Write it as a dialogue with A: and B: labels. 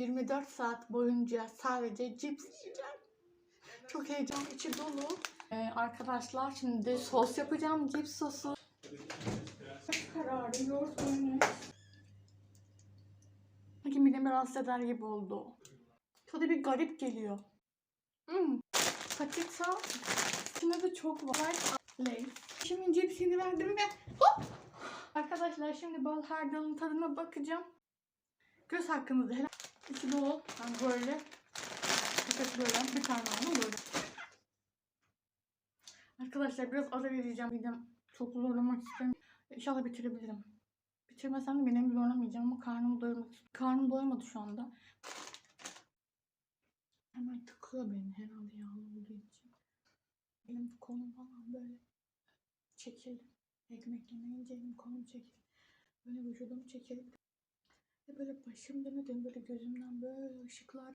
A: 24 saat boyunca sadece cips yiyeceğim. Çok heyecan içi dolu. Ee, arkadaşlar şimdi sos yapacağım. Cips sosu. Kararıyorsunuz. Sanki midemi rahatsız eder gibi oldu. Tadı bir garip geliyor. Hmm. Patika içinde de çok var. Şimdi cipsini verdim ve hop! Arkadaşlar şimdi bal hardalın tadına bakacağım. Göz hakkınızda helal. İçi dolu. Yani böyle. Fakat böyle bir aldım böyle. Arkadaşlar biraz ara vereceğim. Midem çok zorlamak istemiyorum. İnşallah bitirebilirim. Bitirmesem de benim zorlamayacağım ama karnımı doyurmak. Karnım doymadı şu anda. Hemen tıkıyor beni herhalde yağlı olduğu için. Benim kolum falan böyle çekildi. Ekmek yemeyince elim kolum çekildi. Böyle vücudum çekildi. Böyle başım demedim böyle gözümden böyle ışıklar.